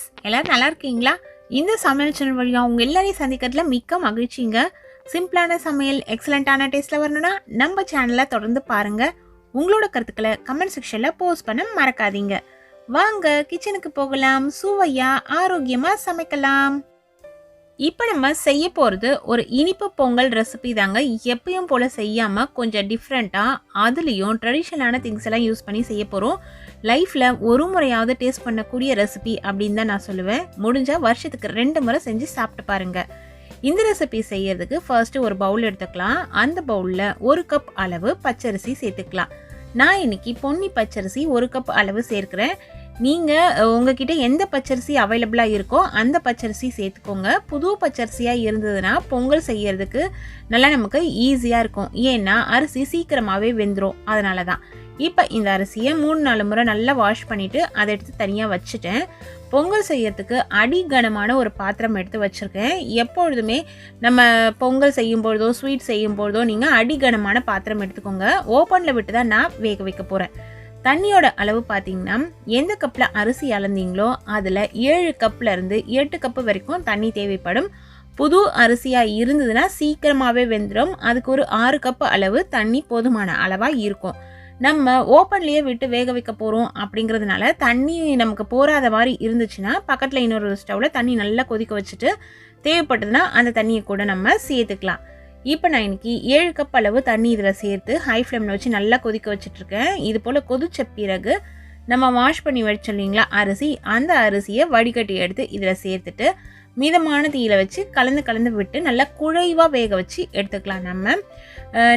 Friends எல்லாரும் நல்லா இருக்கீங்களா? இந்த சமையல் சேனல் வழியாக உங்கள் எல்லாரையும் சந்திக்கிறதுல மிக்க மகிழ்ச்சிங்க. சிம்பிளான சமையல் எக்ஸலண்ட்டான டேஸ்ட்டில் வரணும்னா நம்ம சேனலை தொடர்ந்து பாருங்கள் உங்களோட கருத்துக்களை கமெண்ட் செக்ஷனில் போஸ்ட் பண்ண மறக்காதீங்க. வாங்க கிச்சனுக்கு போகலாம். சுவையாக ஆரோக்கியமாக சமைக்கலாம். இப்போ நம்ம செய்ய போகிறது ஒரு இனிப்பு பொங்கல் ரெசிபி தாங்க. எப்பயும் போல் செய்யாமல் கொஞ்சம் டிஃப்ரெண்ட்டாக அதுலேயும் ட்ரெடிஷ்னலான திங்ஸ் எல்லாம் யூஸ் பண்ணி செய்ய போகிறோம் லைஃப்பில் ஒரு முறையாவது டேஸ்ட் பண்ணக்கூடிய ரெசிபி அப்படின்னு தான் நான் சொல்லுவேன். முடிஞ்சால் வருஷத்துக்கு ரெண்டு முறை செஞ்சு சாப்பிட்டு பாருங்கள் இந்த ரெசிபி செய்யறதுக்கு ஃபர்ஸ்ட்டு ஒரு பவுல் எடுத்துக்கலாம். அந்த பவுலில் ஒரு கப் அளவு பச்சரிசி சேர்த்துக்கலாம். நான் இன்னைக்கு பொன்னி பச்சரிசி ஒரு கப் அளவு சேர்க்கிறேன். நீங்கள் உங்ககிட்ட எந்த பச்சரிசி அவைலபிளாக இருக்கோ அந்த பச்சரிசி சேர்த்துக்கோங்க. புது பச்சரிசியாக இருந்ததுன்னா பொங்கல் செய்யறதுக்கு நல்லா நமக்கு ஈஸியாக இருக்கும். ஏன்னா அரிசி சீக்கிரமாகவே வெந்துடும் அதனால தான் இப்போ இந்த அரிசியை மூணு நாலு முறை நல்லா வாஷ் பண்ணிவிட்டு அதை எடுத்து தனியாக வச்சுட்டேன். பொங்கல் செய்யறதுக்கு அடிகனமான ஒரு பாத்திரம் எடுத்து வச்சுருக்கேன். எப்பொழுதுமே நம்ம பொங்கல் செய்யும் பொழுதோ ஸ்வீட் செய்யும் பொழுதோ நீங்கள் அடிகனமான பாத்திரம் எடுத்துக்கோங்க. ஓப்பனில் விட்டு தான் நான் வேக வைக்க போகிறேன் தண்ணியோட அளவு பார்த்தீங்கன்னா எந்த கப்பில் அரிசி அளந்தீங்களோ அதில் ஏழு கப்லேருந்து எட்டு கப்பு வரைக்கும் தண்ணி தேவைப்படும். புது அரிசியாக இருந்ததுன்னா சீக்கிரமாகவே வெந்துடும் அதுக்கு ஒரு ஆறு கப்பு அளவு தண்ணி போதுமான அளவாக இருக்கும். நம்ம ஓப்பன்லேயே விட்டு வேக வைக்க போகிறோம் அப்படிங்கிறதுனால தண்ணி நமக்கு போகாத மாதிரி இருந்துச்சுன்னா பக்கத்தில் இன்னொரு ஸ்டவ்வில் தண்ணி நல்லா கொதிக்க வச்சுட்டு தேவைப்பட்டதுன்னா அந்த தண்ணியை கூட நம்ம சேர்த்துக்கலாம். இப்போ நான் இன்னைக்கு ஏழு கப் அளவு தண்ணி இதில் சேர்த்து ஹை ஃப்ளேமில் வச்சு நல்லா கொதிக்க வச்சுட்ருக்கேன் இது போல் கொதிச்ச பிறகு நம்ம வாஷ் பண்ணி வச்சோம் இல்லைங்களா அரிசி. அந்த அரிசியை வடிகட்டி எடுத்து இதில் சேர்த்துட்டு மிதமான தீயில வச்சு கலந்து கலந்து விட்டு நல்லா குழைவாக வேக வச்சு எடுத்துக்கலாம் நம்ம.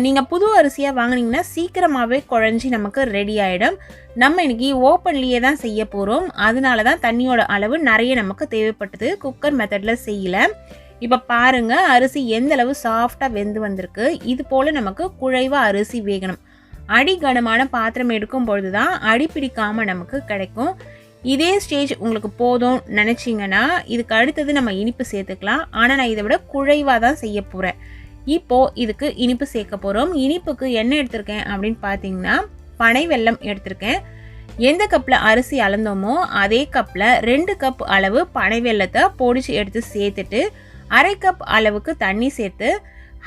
நீங்கள் புது அரிசியாக வாங்கினீங்கன்னா சீக்கிரமாகவே குழஞ்சி நமக்கு ரெடி ஆகிடும் நம்ம இன்றைக்கி ஓப்பன்லேயே தான் செய்ய போகிறோம் அதனால தான் தண்ணியோட அளவு நிறைய நமக்கு தேவைப்பட்டது. குக்கர் மெத்தடில் செய்யலை. இப்போ பாருங்கள் அரிசி எந்த அளவு சாஃப்டாக வெந்து வந்திருக்கு. இது போல் நமக்கு குழைவாக அரிசி வேகணும். அடி கனமான பாத்திரம் எடுக்கும் பொழுது தான் அடி பிடிக்காமல் நமக்கு கிடைக்கும். இதே ஸ்டேஜ் உங்களுக்கு போதும் நினச்சிங்கன்னா இதுக்கு அடுத்தது நம்ம இனிப்பு சேர்த்துக்கலாம். ஆனால் நான் இதை விட குழைவாக தான் செய்ய போகிறேன் இப்போ இதுக்கு இனிப்பு சேர்க்க போகிறோம் இனிப்புக்கு என்ன எடுத்திருக்கேன் அப்படின்னு பார்த்தீங்கன்னா பனை வெல்லம் எடுத்திருக்கேன். எந்த கப்பில் அரிசி அளந்தோமோ அதே கப்பில் ரெண்டு கப் அளவு பனை வெல்லத்தை பொடிச்சு எடுத்து சேர்த்துட்டு அரை கப் அளவுக்கு தண்ணி சேர்த்து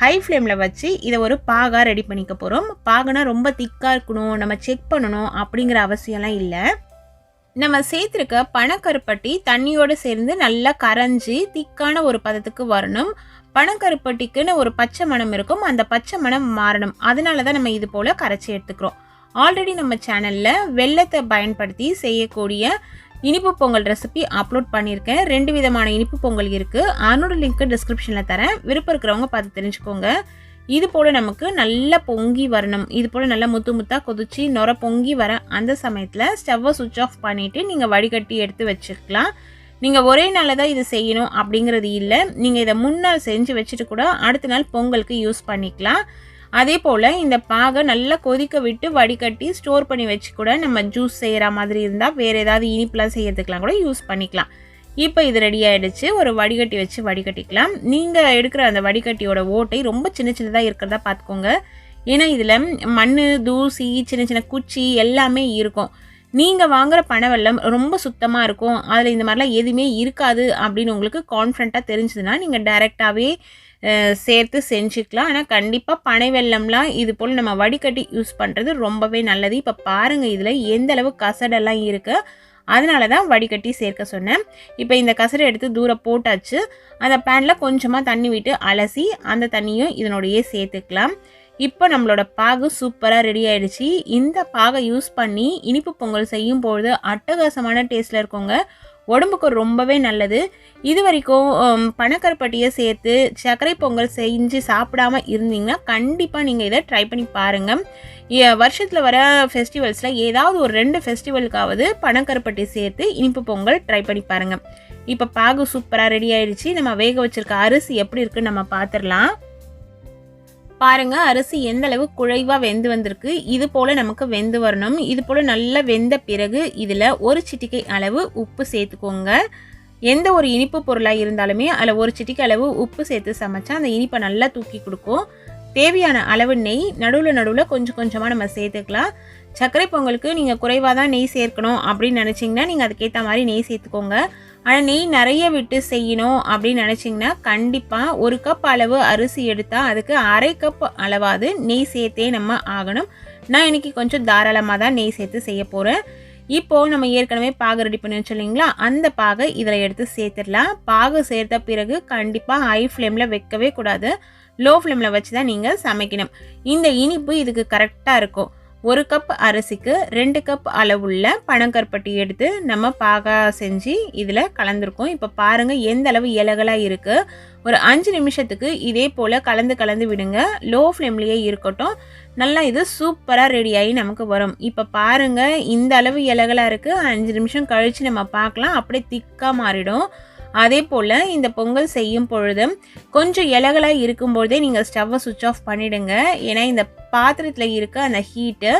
ஹை ஃப்ளேமில் வச்சு இதை ஒரு பாகாக ரெடி பண்ணிக்க போகிறோம் பாகனா ரொம்ப திக்காக இருக்கணும் நம்ம செக் பண்ணணும் அப்படிங்கிற அவசியம்லாம் இல்லை. நம்ம சேர்த்துருக்க பனக்கருப்பட்டி தண்ணியோடு சேர்ந்து நல்லா கரைஞ்சி திக்கான ஒரு பதத்துக்கு வரணும். பனங்கருப்பட்டிக்குன்னு ஒரு பச்சை மணம் இருக்கும். அந்த பச்சை மணம் மாறணும். அதனால தான் நம்ம இது போல் கரைச்சி எடுத்துக்கிறோம். ஆல்ரெடி நம்ம சேனலில் வெள்ளத்தை பயன்படுத்தி செய்யக்கூடிய இனிப்பு பொங்கல் ரெசிபி அப்லோட் பண்ணியிருக்கேன். ரெண்டு விதமான இனிப்பு பொங்கல் இருக்குது அதனோட லிங்க்கு டிஸ்கிரிப்ஷனில் தரேன். விருப்பம் இருக்கிறவங்க பார்த்து தெரிஞ்சுக்கோங்க. இது போல் நமக்கு நல்லா பொங்கி வரணும். இது போல் நல்லா முத்து முத்தாக கொதிச்சு நொர பொங்கி வர அந்த சமயத்தில் ஸ்டவ்வை சுவிட்ச் ஆஃப் பண்ணிவிட்டு நீங்கள் வடிகட்டி எடுத்து வச்சுக்கலாம். நீங்கள் ஒரே நாளில் தான் இது செய்யணும் அப்படிங்கிறது இல்லை. நீங்கள் இதை முன்னால் செஞ்சு வச்சுட்டு கூட அடுத்த நாள் பொங்கலுக்கு யூஸ் பண்ணிக்கலாம். அதே போல் இந்த பாகை நல்லா கொதிக்க விட்டு வடிகட்டி ஸ்டோர் பண்ணி வச்சு கூட நம்ம ஜூஸ் செய்கிற மாதிரி இருந்தால் வேறு ஏதாவது இனிப்புலாம் செய்யறதுக்கெலாம் கூட யூஸ் பண்ணிக்கலாம். இப்போ இது ரெடி ஆகிடுச்சு ஒரு வடிகட்டி வச்சு வடிகட்டிக்கலாம். நீங்கள் எடுக்கிற அந்த வடிகட்டியோட ஓட்டை ரொம்ப சின்ன சின்னதாக இருக்கிறதா பார்த்துக்கோங்க. ஏன்னா இதில் மண் தூசி சின்ன சின்ன குச்சி எல்லாமே இருக்கும். நீங்கள் வாங்குகிற பனவெல்லம் ரொம்ப சுத்தமாக இருக்கும். அதில் இந்த மாதிரிலாம் எதுவுமே இருக்காது அப்படின்னு உங்களுக்கு கான்ஃபிடண்ட்டாக தெரிஞ்சதுன்னா நீங்கள் டைரெக்டாகவே சேர்த்து செஞ்சுக்கலாம். ஆனால் கண்டிப்பாக பனை வெள்ளம்லாம் இது போல் நம்ம வடிகட்டி யூஸ் பண்ணுறது ரொம்பவே நல்லது. இப்போ பாருங்கள் இதில் எந்த அளவு கசடெல்லாம் இருக்குது அதனால தான் வடிகட்டி சேர்க்க சொன்னேன். இப்போ இந்த கசடை எடுத்து தூரம் போட்டாச்சு. அந்த பேனில் கொஞ்சமாக தண்ணி விட்டு அலசி அந்த தண்ணியும் இதனோடையே சேர்த்துக்கலாம். இப்போ நம்மளோட பாகு சூப்பராக ரெடி ஆயிடுச்சு. இந்த பாகை யூஸ் பண்ணி இனிப்பு பொங்கல் செய்யும் பொழுது அட்டகாசமான டேஸ்ட்டில் இருக்கவங்க உடம்புக்கு ரொம்பவே நல்லது. இது வரைக்கும் பனக்கருப்பட்டியை சேர்த்து சர்க்கரை பொங்கல் செஞ்சு சாப்பிடாம இருந்தீங்கன்னா கண்டிப்பாக நீங்கள் இதை ட்ரை பண்ணி பாருங்கள் வருஷத்தில் வர ஃபெஸ்டிவல்ஸில் ஏதாவது ஒரு ரெண்டு ஃபெஸ்டிவலுக்காவது பனக்கருப்பட்டி சேர்த்து இனிப்பு பொங்கல் ட்ரை பண்ணி பாருங்கள் இப்போ பாகு சூப்பராக ரெடி ஆயிடுச்சு. நம்ம வேக வச்சிருக்க அரிசி எப்படி இருக்குன்னு நம்ம பார்த்துடலாம் பாருங்க அரிசி எந்த அளவு குழைவா வெந்து வந்திருக்கு. இது போல் நமக்கு வெந்து வரணும். இது போல் நல்லா வெந்த பிறகு இதில் ஒரு சிட்டிக்கை அளவு உப்பு சேர்த்துக்கோங்க. எந்த ஒரு இனிப்பு பொருளாக இருந்தாலுமே அதில் ஒரு சிட்டிக்கு அளவு உப்பு சேர்த்து சமைச்சா அந்த இனிப்பை நல்லா தூக்கி கொடுக்கும். தேவையான அளவு நெய் நடுவில் நடுவில் கொஞ்சம் கொஞ்சமாக நம்ம சேர்த்துக்கலாம். சர்க்கரை பொங்கலுக்கு நீங்கள் குறைவாக தான் நெய் சேர்க்கணும் அப்படின்னு நினச்சிங்கன்னா நீங்கள் அதுக்கேற்ற மாதிரி நெய் சேர்த்துக்கோங்க. ஆனால் நெய் நிறைய விட்டு செய்யணும் அப்படின்னு நினச்சிங்கன்னா கண்டிப்பாக ஒரு கப் அளவு அரிசி எடுத்தால் அதுக்கு அரை கப் அளவாவது நெய் சேர்த்தே நம்ம ஆகணும். நான் இன்றைக்கி கொஞ்சம் தாராளமாக தான் நெய் சேர்த்து செய்ய போகிறேன் இப்போது நம்ம ஏற்கனவே பாகு ரெடி பண்ணி வச்சோம் அந்த பாகை இதில் எடுத்து சேர்த்துடலாம். பாகு சேர்த்த பிறகு கண்டிப்பாக ஹை ஃப்ளேமில் வைக்கவே கூடாது. லோ ஃப்ளேமில் வச்சு தான் நீங்கள் சமைக்கணும். இந்த இனிப்பு இதுக்கு கரெக்டாக இருக்கும். ஒரு கப் அரிசிக்கு ரெண்டு கப் அளவுள்ள பனங்கற்பட்டி எடுத்து நம்ம பாகா செஞ்சு இதில் கலந்துருக்கோம். இப்போ பாருங்கள் எந்த அளவு இலகலாக இருக்குது ஒரு அஞ்சு நிமிஷத்துக்கு இதே போல் கலந்து கலந்து விடுங்க. லோ ஃப்ளேம்லேயே இருக்கட்டும். நல்லா இது சூப்பராக ரெடியாகி நமக்கு வரும். இப்போ பாருங்கள் இந்த அளவு இலகலாக இருக்குது அஞ்சு நிமிஷம் கழித்து நம்ம பார்க்கலாம் அப்படியே திக்காக மாறிடும். அதே போல் இந்த பொங்கல் செய்யும் பொழுது கொஞ்சம் இலகலாக இருக்கும்பொழுதே நீங்கள் ஸ்டவ்வை சுவிட்ச் ஆஃப் பண்ணிவிடுங்க ஏன்னா இந்த பாத்திரத்தில் இருக்க அந்த ஹீட்டு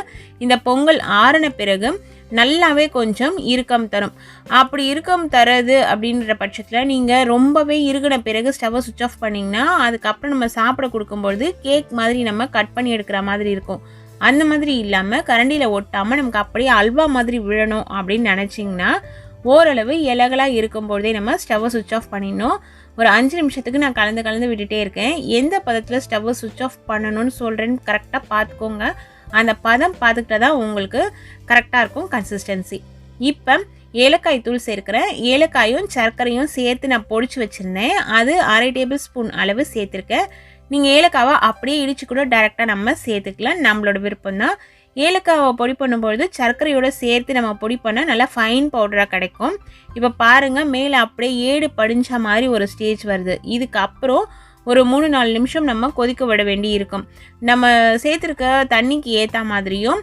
இந்த பொங்கல் ஆறின பிறகு நல்லாவே கொஞ்சம் இறுக்கம் தரும். அப்படி இறுக்கம் தரது அப்படின்ற பட்சத்தில் நீங்கள் ரொம்பவே இறுகின பிறகு ஸ்டவ்வை சுவிட்ச் ஆஃப் பண்ணிங்கன்னா அதுக்கப்புறம் நம்ம சாப்பிட கொடுக்கும்பொழுது கேக் மாதிரி நம்ம கட் பண்ணி எடுக்கிற மாதிரி இருக்கும். அந்த மாதிரி இல்லாமல் கரண்டியில் ஒட்டாமல் நமக்கு அப்படியே அல்வா மாதிரி விழணும் அப்படின்னு நினச்சிங்கன்னா ஓரளவு இலகலாக இருக்கும்பொழுதே நம்ம ஸ்டவ்வை சுவிட்ச் ஆஃப் பண்ணிடணும். ஒரு அஞ்சு நிமிஷத்துக்கு நான் கலந்து கலந்து விட்டுட்டே இருக்கேன். எந்த பதத்தில் ஸ்டவ்வை சுவிட்ச் ஆஃப் பண்ணணும்னு சொல்கிறேன்னு கரெக்டாக பார்த்துக்கோங்க அந்த பதம் பார்த்துக்கிட்டா தான் உங்களுக்கு கரெக்டாக இருக்கும் கன்சிஸ்டன்சி இப்போ ஏலக்காய் தூள் சேர்க்குறேன் ஏலக்காயும் சர்க்கரையும் சேர்த்து நான் பொடிச்சு வச்சுருந்தேன். அது அரை டேபிள் ஸ்பூன் அளவு சேர்த்துருக்கேன். நீங்கள் ஏலக்காவை அப்படியே இடித்து கூட டைரெக்டாக நம்ம சேர்த்துக்கலாம். நம்மளோட விருப்பம் தான் ஏலக்காவை பொடி பண்ணும்பொழுது சர்க்கரையோடு சேர்த்து நம்ம பொடி பண்ணால் நல்லா ஃபைன் பவுடராக கிடைக்கும். இப்போ பாருங்கள் மேலே அப்படியே ஏடு படிஞ்ச மாதிரி ஒரு ஸ்டேஜ் வருது. இதுக்கப்புறம் ஒரு மூணு நாலு நிமிஷம் நம்ம கொதிக்க விட வேண்டி இருக்கும். நம்ம சேர்த்துருக்க தண்ணிக்கு ஏற்ற மாதிரியும்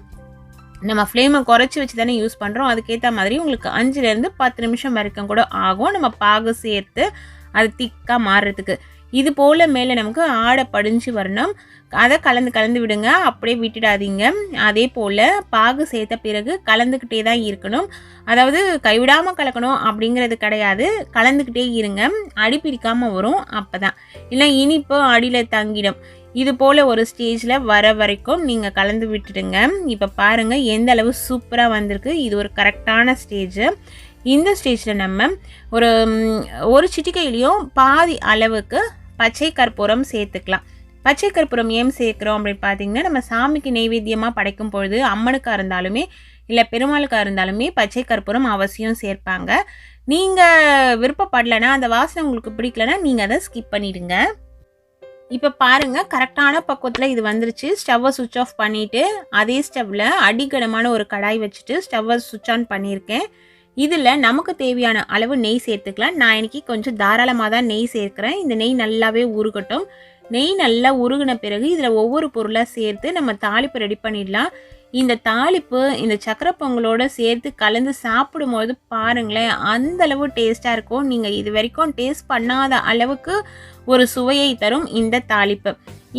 நம்ம ஃப்ளேமை குறைச்சி வச்சு தானே யூஸ் பண்ணுறோம் அதுக்கேற்ற மாதிரி உங்களுக்கு அஞ்சுலேருந்து பத்து நிமிஷம் வரைக்கும் கூட ஆகும். நம்ம பாகு சேர்த்து அது திக்காக மாறுறதுக்கு. இது போல் மேலே நமக்கு ஆடை படிஞ்சு வரணும். அதை கலந்து கலந்து விடுங்க. அப்படியே விட்டுடாதீங்க. அதே போல் பாகு சேர்த்த பிறகு கலந்துக்கிட்டே தான் இருக்கணும். அதாவது கைவிடாமல் கலக்கணும் அப்படிங்கிறது கிடையாது. கலந்துக்கிட்டே இருங்க. அடி பிடிக்காமல் வரும் அப்போ தான் இல்லை இனிப்பு அடியில் தங்கிடும். இது போல் ஒரு ஸ்டேஜில் வர வரைக்கும் நீங்கள் கலந்து விட்டுடுங்க. இப்போ பாருங்கள் எந்த அளவு சூப்பராக வந்திருக்கு. இது ஒரு கரெக்டான ஸ்டேஜு இந்த ஸ்டேஜில் நம்ம ஒரு ஒரு சிட்டிக்கையிலையும் பாதி அளவுக்கு பச்சை கற்பூரம் சேர்த்துக்கலாம். பச்சை கற்பூரம் ஏன் சேர்க்குறோம் அப்படின்னு பார்த்தீங்கன்னா நம்ம சாமிக்கு நெய்வேத்தியமாக படைக்கும் பொழுது அம்மனுக்காக இருந்தாலுமே இல்லை பெருமாளுக்காக இருந்தாலுமே பச்சை கற்பூரம் அவசியம் சேர்ப்பாங்க. நீங்கள் விருப்பப்படலைன்னா அந்த வாசனை உங்களுக்கு பிடிக்கலன்னா நீங்கள் அதை ஸ்கிப் பண்ணிடுங்க. இப்போ பாருங்கள் கரெக்டான பக்குவத்தில் இது வந்துருச்சு. ஸ்டவ்வை சுவிட்ச் ஆஃப் பண்ணிவிட்டு அதே ஸ்டவ்வில் அடிக்கடமான ஒரு கடாய் வச்சுட்டு ஸ்டவ்வை சுவிட்ச் ஆன் பண்ணியிருக்கேன். இதில் நமக்கு தேவையான அளவு நெய் சேர்த்துக்கலாம். நான் இன்றைக்கி கொஞ்சம் தாராளமாக தான் நெய் சேர்க்குறேன். இந்த நெய் நல்லாவே உருகட்டும். நெய் நல்லா உருகின பிறகு இதில் ஒவ்வொரு பொருளாக சேர்த்து நம்ம தாளிப்பு ரெடி பண்ணிடலாம். இந்த தாளிப்பு இந்த சக்கரை பொங்கலோடு சேர்த்து கலந்து சாப்பிடும்போது பாருங்களேன் அந்த அளவு டேஸ்ட்டாக இருக்கும். நீங்கள் இது வரைக்கும் டேஸ்ட் பண்ணாத அளவுக்கு ஒரு சுவையை தரும் இந்த தாளிப்பு.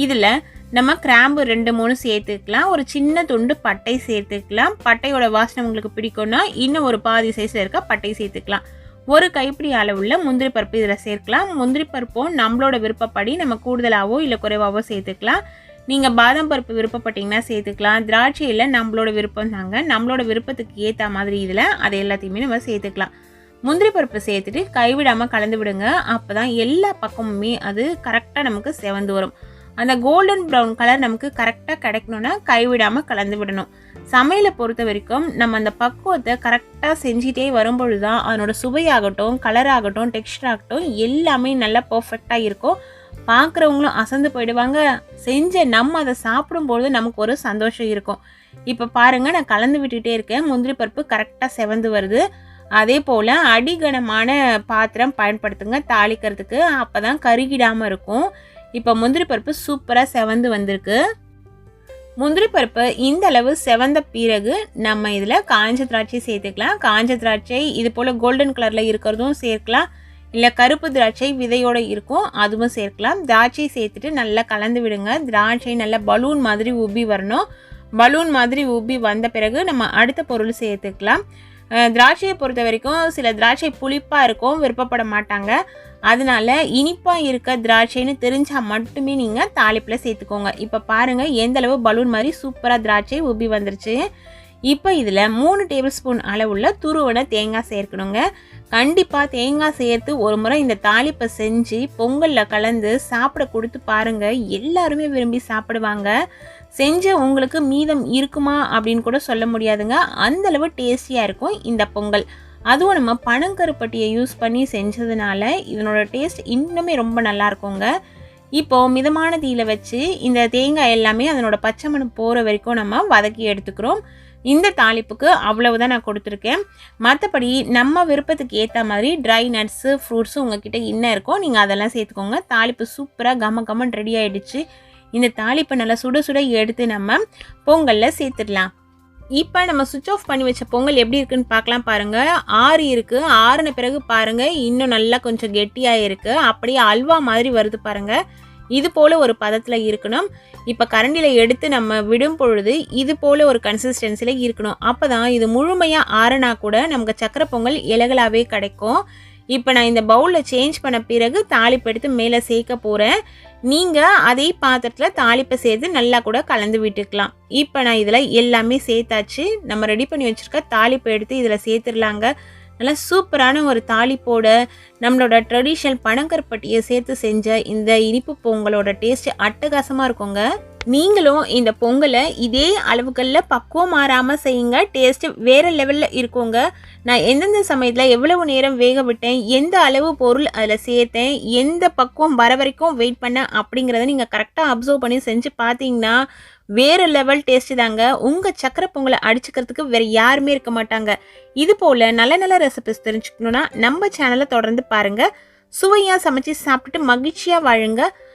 இதில் நம்ம கிராம்பு ரெண்டு மூணு சேர்த்துக்கலாம். ஒரு சின்ன துண்டு பட்டை சேர்த்துக்கலாம். பட்டையோட வாசனை உங்களுக்கு பிடிக்கும்னா இன்னும் ஒரு பாதி சைஸில் இருக்க பட்டை சேர்த்துக்கலாம். ஒரு கைப்பிடி அளவுள்ள முந்திரி பருப்பு இதில் சேர்க்கலாம். முந்திரி பருப்பும் நம்மளோட விருப்பப்படி நம்ம கூடுதலாகவோ இல்லை குறைவாகவோ சேர்த்துக்கலாம். நீங்கள் பாதாம் பருப்பு விருப்பப்பட்டீங்கன்னா சேர்த்துக்கலாம். திராட்சையில் நம்மளோட விருப்பம் தாங்க. நம்மளோட விருப்பத்துக்கு ஏற்ற மாதிரி இதில் அதை எல்லாத்தையுமே நம்ம சேர்த்துக்கலாம். முந்திரி பருப்பு சேர்த்துட்டு கைவிடாமல் கலந்து விடுங்க. அப்போ தான் எல்லா பக்கமுமே அது கரெக்டாக நமக்கு செவந்து வரும். அந்த கோல்டன் ப்ரௌன் கலர் நமக்கு கரெக்டாக கிடைக்கணும்னா கைவிடாமல் கலந்து விடணும். சமையலை பொறுத்த வரைக்கும் நம்ம அந்த பக்குவத்தை கரெக்டாக செஞ்சிட்டே வரும்பொழுது தான் அதனோட சுவையாகட்டும் கலர் ஆகட்டும் டெக்ஸ்டர் ஆகட்டும் எல்லாமே நல்லா பர்ஃபெக்டாக இருக்கும். பார்க்குறவங்களும் அசந்து போயிடுவாங்க. செஞ்ச நம்ம அதை சாப்பிடும்பொழுது நமக்கு ஒரு சந்தோஷம் இருக்கும். இப்போ பாருங்கள் நான் கலந்து விட்டுகிட்டே இருக்கேன். முந்திரி பருப்பு கரெக்டாக செவந்து வருது. அதே போல் அடிகனமான பாத்திரம் பயன்படுத்துங்க. தாளிக்கிறதுக்கு அப்போ தான் கருகிடாமல் இருக்கும். இப்போ முந்திரி பருப்பு சூப்பராக செவந்து வந்திருக்கு. முந்திரி பருப்பு இந்த அளவு செவந்த பிறகு நம்ம இதில் காஞ்ச திராட்சை சேர்த்துக்கலாம். காஞ்ச திராட்சை இது போல் கோல்டன் கலரில் இருக்கிறதும் சேர்க்கலாம். இல்லை கருப்பு திராட்சை விதையோடு இருக்கும் அதுவும் சேர்க்கலாம். திராட்சை சேர்த்துட்டு நல்லா கலந்து விடுங்க. திராட்சை நல்லா பலூன் மாதிரி உப்பி வரணும். பலூன் மாதிரி உப்பி வந்த பிறகு நம்ம அடுத்த பொருள் சேர்த்துக்கலாம். திராட்சையை பொறுத்த வரைக்கும் சில திராட்சை புளிப்பாக இருக்கும் விருப்பப்பட மாட்டாங்க. அதனால இனிப்பாக இருக்க திராட்சைன்னு தெரிஞ்சால் மட்டுமே நீங்கள் தாளிப்பில் சேர்த்துக்கோங்க. இப்போ பாருங்கள் எந்த அளவு பலூன் மாதிரி சூப்பராக திராட்சை உப்பி வந்துருச்சு. இப்போ இதில் மூணு டேபிள் ஸ்பூன் அளவுள்ள துருவனை தேங்காய் சேர்க்கணுங்க. கண்டிப்பாக தேங்காய் சேர்த்து ஒரு முறை இந்த தாளிப்பை செஞ்சு பொங்கலில் கலந்து சாப்பிட கொடுத்து பாருங்கள் எல்லாருமே விரும்பி சாப்பிடுவாங்க. செஞ்ச உங்களுக்கு மீதம் இருக்குமா அப்படின்னு கூட சொல்ல முடியாதுங்க. அந்த அளவு டேஸ்டியாக இருக்கும் இந்த பொங்கல். அதுவும் நம்ம பனங்கருப்பட்டியை யூஸ் பண்ணி செஞ்சதுனால இதனோட டேஸ்ட் இன்னுமே ரொம்ப நல்லா இருக்குங்க. இப்போ மிதமான தீயில வச்சு இந்த தேங்காய் எல்லாமே அதனோட பச்சை மணம் போகிற வரைக்கும் நம்ம வதக்கி எடுத்துக்கிறோம். இந்த தாளிப்புக்கு அவ்வளவுதான் நான் கொடுத்துருக்கேன். மற்றபடி நம்ம விருப்பத்துக்கு ஏற்ற மாதிரி ட்ரை நட்ஸு ஃப்ரூட்ஸும் உங்ககிட்ட என்ன இருக்கோ நீங்கள் அதெல்லாம் சேர்த்துக்கோங்க. தாளிப்பு சூப்பராக கம கமன் ரெடி ஆகிடுச்சு இந்த தாளிப்பை நல்லா சுட சுட எடுத்து நம்ம பொங்கலில் சேர்த்துடலாம். இப்போ நம்ம சுவிட்ச் ஆஃப் பண்ணி வச்ச பொங்கல் எப்படி இருக்குன்னு பார்க்கலாம் பாருங்கள் ஆறு இருக்குது ஆறுன பிறகு பாருங்கள் இன்னும் நல்லா கொஞ்சம் கெட்டியாக இருக்குது அப்படியே அல்வா மாதிரி வருது பாருங்கள் இது போல் ஒரு பதத்தில் இருக்கணும். இப்போ கரண்டியில் எடுத்து நம்ம விடும் பொழுது இது போல் ஒரு கன்சிஸ்டன்சியில் இருக்கணும். அப்போ தான் இது முழுமையாக ஆறுனா கூட நமக்கு சக்கரை பொங்கல் இலகலாகவே கிடைக்கும். இப்போ நான் இந்த பவுலில் சேஞ்ச் பண்ண பிறகு தாளிப்பு எடுத்து மேலே சேர்க்க போகிறேன் நீங்கள் அதே பாத்திரத்தில் தாளிப்பை சேர்த்து நல்லா கூட கலந்து விட்டுக்கலாம். இப்போ நான் இதில் எல்லாமே சேர்த்தாச்சு. நம்ம ரெடி பண்ணி வச்சுருக்க தாளிப்பை எடுத்து இதில் சேர்த்துடலாங்க. நல்லா சூப்பரான ஒரு தாளிப்போட நம்மளோட ட்ரெடிஷ்னல் பனங்கற்பட்டியை சேர்த்து செஞ்ச இந்த இனிப்பு பொங்கலோட டேஸ்ட் அட்டகாசமாக இருக்குங்க. நீங்களும் இந்த பொங்கலை இதே அளவுகளில் பக்குவம் மாறாமல் செய்யுங்க. டேஸ்ட்டு வேறு லெவலில் இருக்குங்க. நான் எந்தெந்த சமயத்தில் எவ்வளவு நேரம் வேக விட்டேன் எந்த அளவு பொருள் அதில் சேர்த்தேன் எந்த பக்குவம் வர வரைக்கும் வெயிட் பண்ணேன் அப்படிங்கிறத நீங்கள் கரெக்டாக அப்சர்வ் பண்ணி செஞ்சு பார்த்தீங்கன்னா வேறு லெவல் டேஸ்ட்டு தாங்க. உங்கள் சக்கரை பொங்கலை அடிச்சுக்கிறதுக்கு வேறு யாருமே இருக்க மாட்டாங்க. இது போல் நல்ல நல்ல ரெசிபிஸ் தெரிஞ்சுக்கணுன்னா நம்ம சேனலை தொடர்ந்து பாருங்கள் சுவையாக சமைச்சு சாப்பிட்டுட்டு மகிழ்ச்சியாக வாழுங்க.